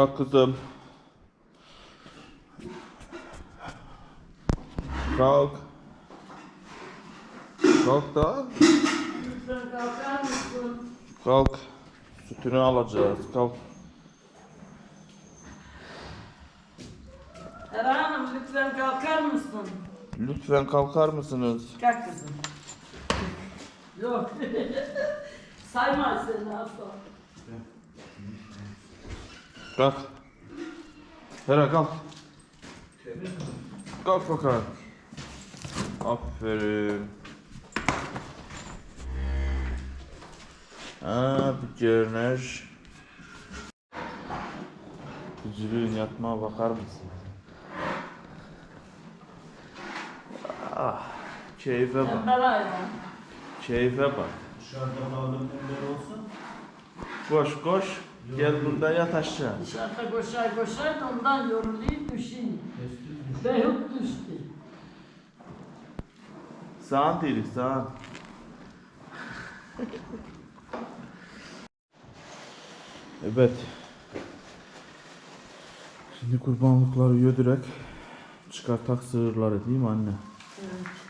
Kalk kızım. Kalk. Kalk da. Lütfen kalkar mısın? Kalk. Sütünü alacağız. Kalk. Eren Hanım lütfen kalkar mısın? Lütfen kalkar mısınız? Kalk kızım. Yok. Sayma seni asla. Kalk. Hera kalk. Kalk bakalım. Aferin. Aa, bir görünüş. Gücülüğün yatmaya bakar mısın? Ah, keyfe bak. Keyfe bak. Dışarıda bağlı olsun. Koş koş. Gel burada yat aşağı. Dışarıda koşar koşar da ondan yorulayım düşeyim. Behut düştü. Sağın değil, sağın. evet. Şimdi kurbanlıkları yödürek çıkartak sığırları değil mi anne? Evet.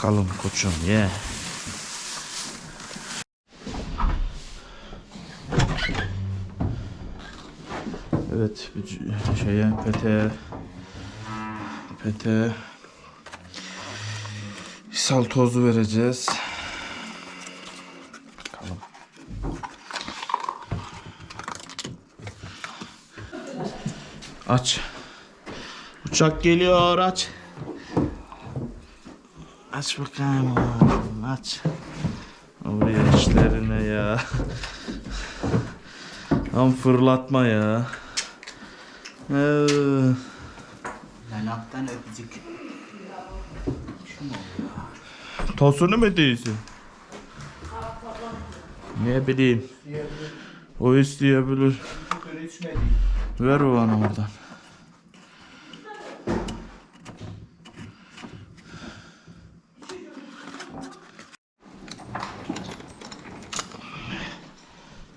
Bakalım koçum ye. Evet bir c- şeye pete pete sal tozu vereceğiz. Bakalım. Aç. Uçak geliyor aç. Aç bakayım oğlum aç. Oraya işlerine ya. Tam fırlatma ya. Ee, Yanaktan öpücük. Şu mu oluyor? tosunu mu diyorsun? Ne bileyim. O isteyebilir. Ver o bana oradan.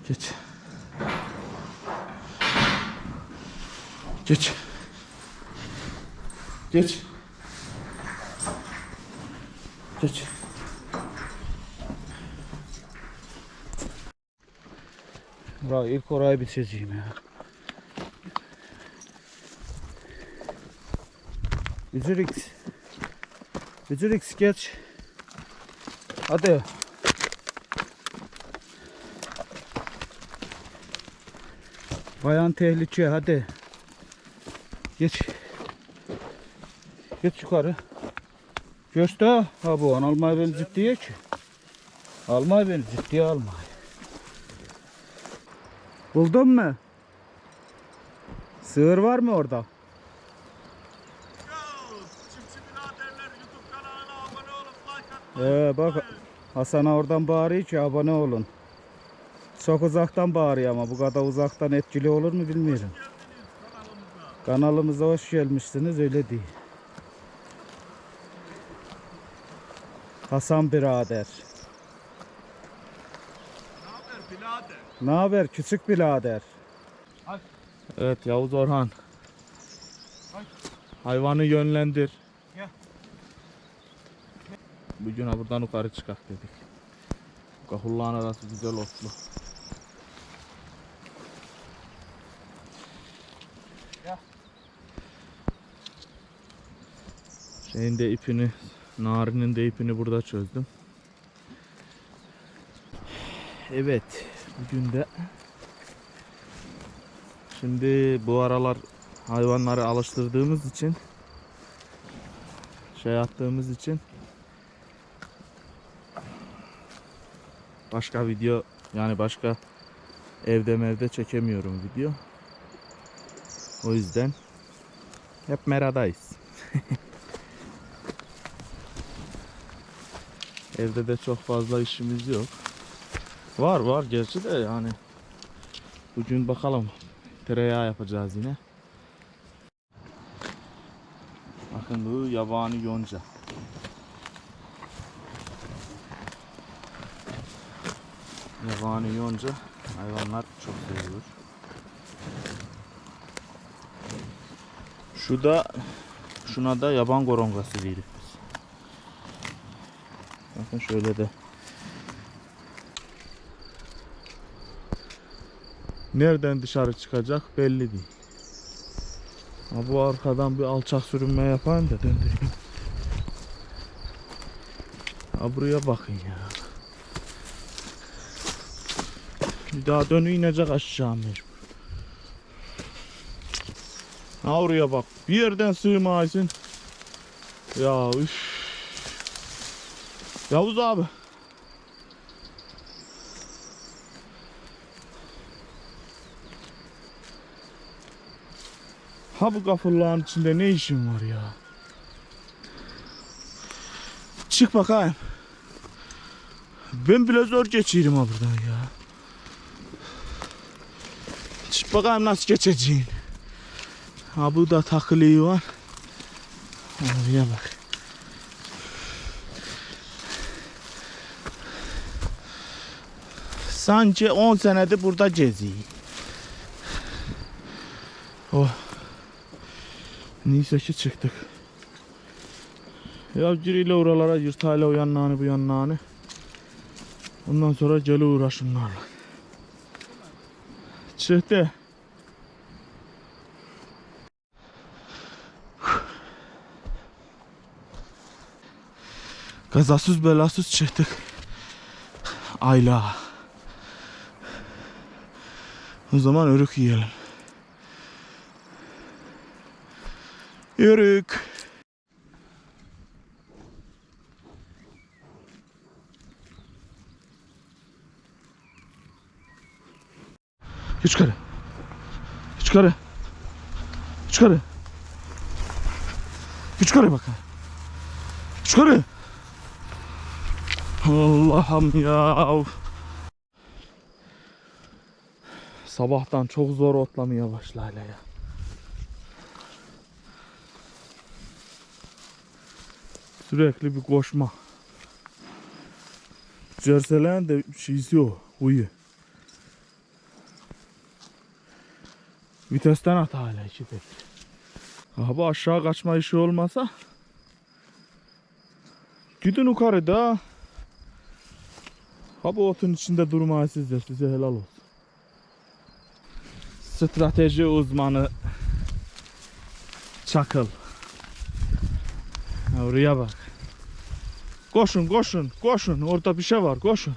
Geç. Geç. Geç. Geç. Bura ilk orayı bitireceğim ya. Bücürix. Bücürix geç. Hadi. Bayan tehlike hadi. Geç. Geç yukarı. De. Ha bu an almayı beni ciddiye ki. Almayı beni ciddiye almayı. Buldun mu? Sığır var mı orada? Ee, bak Hasan oradan bağırıyor ki abone olun. Çok uzaktan bağırıyor ama bu kadar uzaktan etkili olur mu bilmiyorum. Kanalımıza hoş gelmişsiniz öyle değil. Hasan birader. Ne haber küçük birader? Evet Yavuz Orhan. Hayvanı yönlendir. Gel. Bugün buradan yukarı çıkak dedik. Kahullağın arası güzel otlu. Şeyin de ipini, narinin de ipini burada çözdüm. Evet, bugün de Şimdi bu aralar hayvanları alıştırdığımız için şey yaptığımız için başka video yani başka evde mevde çekemiyorum video. O yüzden hep meradayız. Evde de çok fazla işimiz yok. Var var gerçi de yani. Bugün bakalım tereyağı yapacağız yine. Bakın bu yabani yonca. Yabani yonca hayvanlar çok seviyor. Şu da şuna da yaban gorongası biz. Bakın şöyle de Nereden dışarı çıkacak belli değil. Ha bu arkadan bir alçak sürünme yapayım da döndüreyim. Ha buraya bakın ya. Bir daha dönü inecek aşağı mecbur. Ha oraya bak. Bir yerden sığmaysın. Ya üf. Yavuz abi. Ha bu gafurların içinde ne işin var ya? Çık bakayım. Ben bile zor geçiyorum ha buradan ya. Çık bakayım nasıl geçeceksin. Ha bu da takılıyor var. Oraya bak. Sanki 10 senedir burada geziyor. Oh. Neyse ki çıktık. Ya giriyle oralara yırtayla o yanlarını bu yanlarını. Ondan sonra geli uğraşınlarla. Çıktı. Kazasız belasız çıktık. Ayla. O zaman örük yiyelim. Geç yukarı. Yukarı. Yukarı. Yukarı. Geç yukarı. Allah'ım ya. Sabahtan çok zor otlamaya başlayla ya. Sürekli bir koşma. Cerselen de şeysi o. Huyu. Vitesten at hala iki tek. Abi aşağı kaçma işi olmasa Gidin yukarıda. Ha bu otun içinde durmayın siz de size helal olsun. Strateji uzmanı Çakıl. Oraya bak. Koşun koşun koşun orada bir şey var koşun.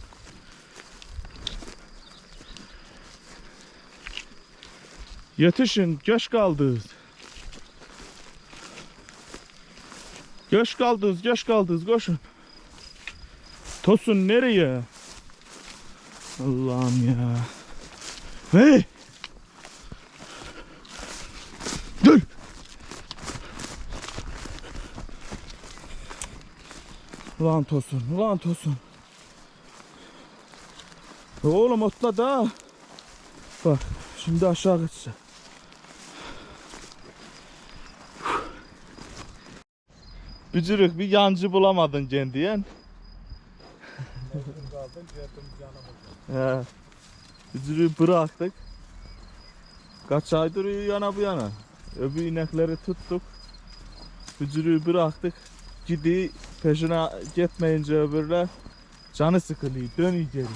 Yetişin geç kaldınız. Geç kaldınız geç kaldınız koşun. Tosun nereye? Allah'ım ya. Hey! Ulan Tosun, ulan Tosun. Oğlum otla da. Bak, şimdi aşağı gidecek. Bücürük bir yancı bulamadın kendiyen. He. Bücürüğü bıraktık. Kaç aydır yana bu yana. Öbür inekleri tuttuk. Bücürüğü bıraktık. Gidi peşine gitmeyince öbürler canı sıkılıyor. Dön geri.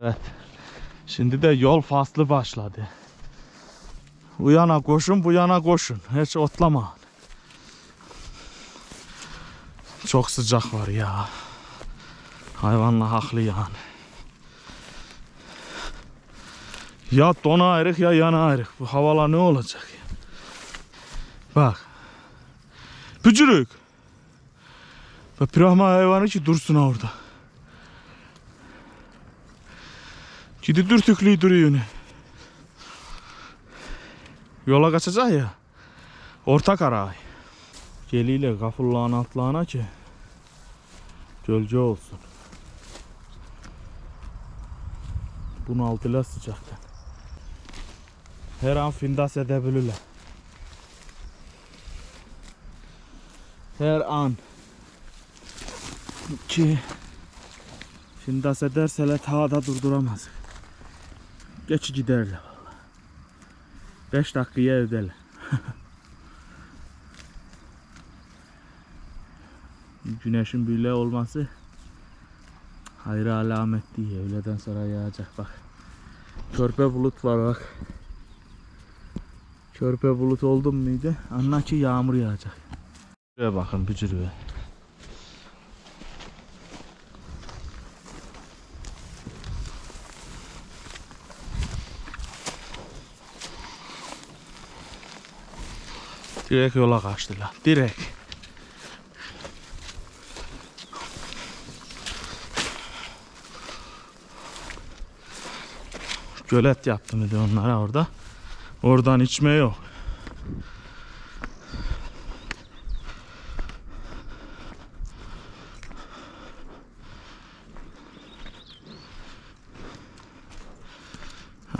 evet. Şimdi de yol faslı başladı. Bu yana koşun, bu yana koşun. Hiç otlama. Çok sıcak var ya. Hayvanla haklı yani. Ya dona ayrık ya yana ayrık. Bu havalar ne olacak? Bak. Pücürük. Bak pirahma hayvanı ki dursun orada. Gidi dürtüklüğü duruyor? Yola kaçacak ya. Orta karay. Geliyle gafullağın atlağına ki gölge olsun. Bunaltılar sıcaktan. Her an findas edebilirler. Her an ki findas ederseler ta da durduramaz. Geç giderler valla. 5 dakikaya evdeler. Güneşin böyle olması hayra alamet değil. Öğleden sonra yağacak bak. Körpe bulut var bak. Körpe bulut oldum muydu? Anla ki yağmur yağacak. Şuraya bakın bücürüye. Direkt yola kaçtılar. Direkt. Gölet yaptım dedi onlara orada. Oradan içme yok.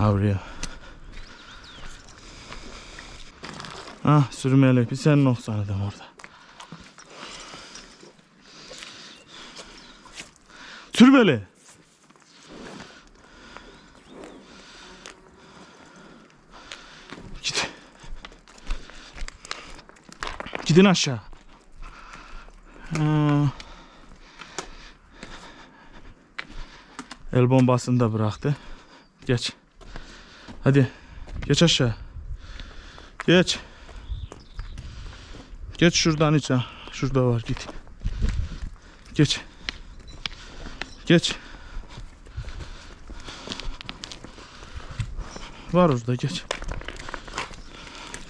Avruya. Ah sürmeli bir sen noksan adam orada. Sürmeli. Git. Gidin aşağı. Aa. El bombasını da bıraktı. Geç. Hadi. Geç aşağı. Geç. Geç şuradan iç ha. Şurada var git. Geç. Geç. Var orada geç.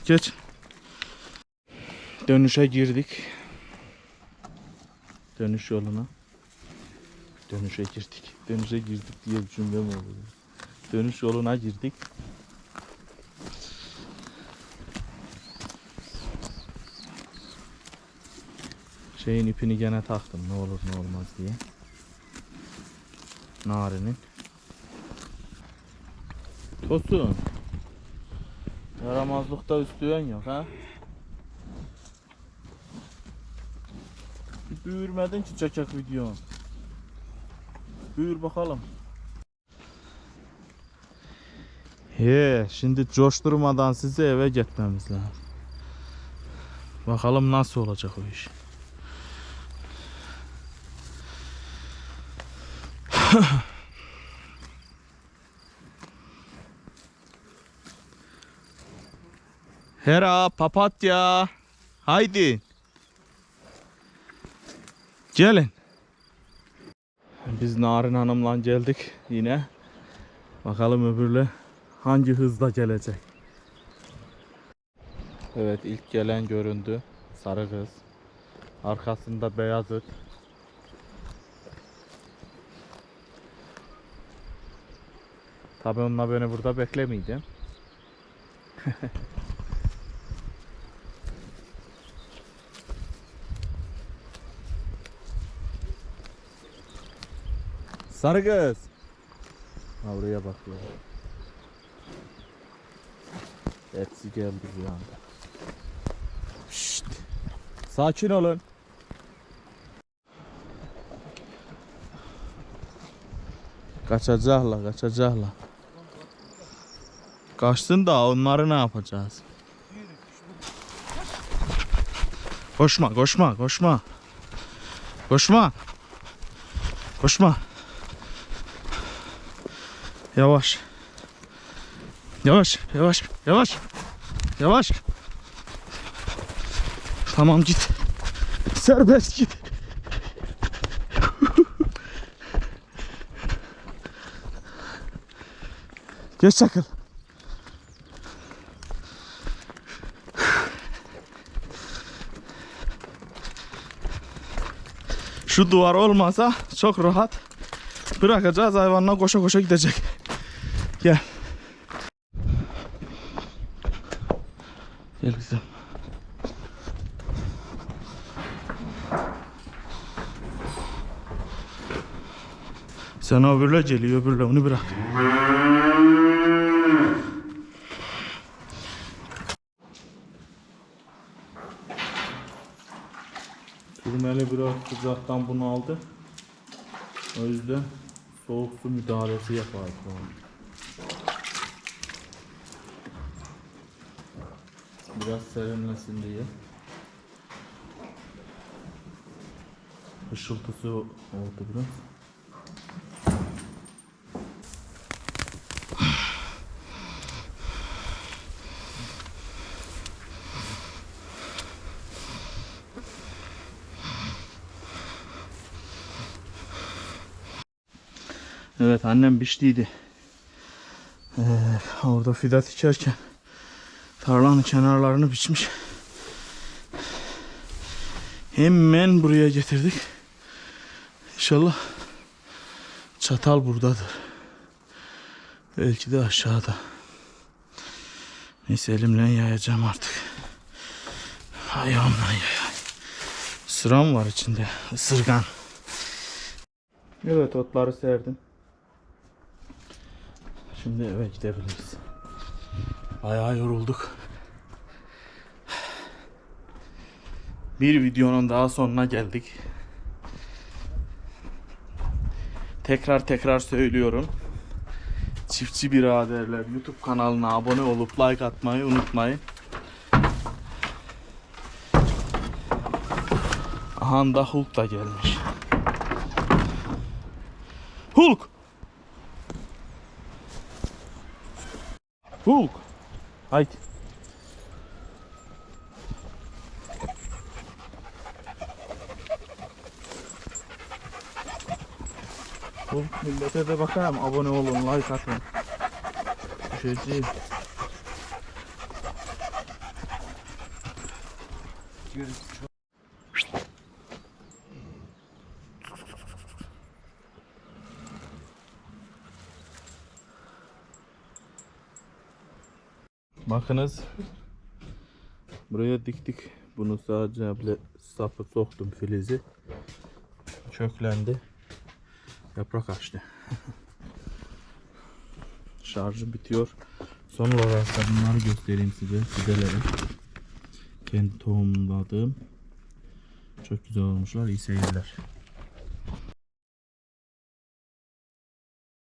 Geç. Dönüşe girdik. Dönüş yoluna. Dönüşe girdik. Dönüşe girdik diye bir cümle mi olur? Dönüş yoluna girdik. Şeyin ipini gene taktım ne olur ne olmaz diye. Narinin. Tosun. Yaramazlıkta üstüyen yok ha. Büyürmedin ki çekek video. Büyür bakalım. He, şimdi coşturmadan sizi eve gitmemiz lazım. Bakalım nasıl olacak o iş. Hera, papatya. Haydi. Gelin. Biz Narin Hanım'la geldik yine. Bakalım öbürle hangi hızla gelecek. Evet ilk gelen göründü. Sarı kız. Arkasında beyaz at. Tabi onunla beni burada beklemeyeceğim. Sarı kız. Ha buraya bakıyor. Hepsi geldi bir anda. Şşt. Sakin olun. Kaçacaklar, kaçacaklar. Kaçsın da onları ne yapacağız? Koşma, koşma, koşma. Koşma. Koşma. Yavaş. Yavaş, yavaş, yavaş. Yavaş. Tamam git. Serbest git. Geç çakıl. Şu duvar olmasa çok rahat bırakacağız hayvanla koşa koşa gidecek. Gel. Gel kızım. Sen öbürle geliyor öbürle onu bırak. Sürmeli biraz sıcaktan bunu aldı. O yüzden soğuk su müdahalesi yaparız. Biraz serinlesin diye. Işıltısı oldu biraz. Evet annem biçtiydi. Ee, orada fidat içerken tarlanın kenarlarını biçmiş. Hemen buraya getirdik. İnşallah çatal buradadır. Belki de aşağıda. Neyse elimle yayacağım artık. Ayağımla yayayım. Sıram var içinde. Isırgan. Evet otları serdim. Şimdi eve gidebiliriz. Bayağı yorulduk. Bir videonun daha sonuna geldik. Tekrar tekrar söylüyorum. Çiftçi biraderler YouTube kanalına abone olup like atmayı unutmayın. Aha da Hulk da gelmiş. Hulk! Hulk! Haydi. Hulk millete de bakayım abone olun like atın. Düşeceğim. Bakınız. Buraya diktik. Bunu sadece böyle sapı soktum filizi. Köklendi. Yaprak açtı. Şarjı bitiyor. Son olarak da bunları göstereyim size. Fideleri. Kendi tohumladığım. Çok güzel olmuşlar. İyi seyirler.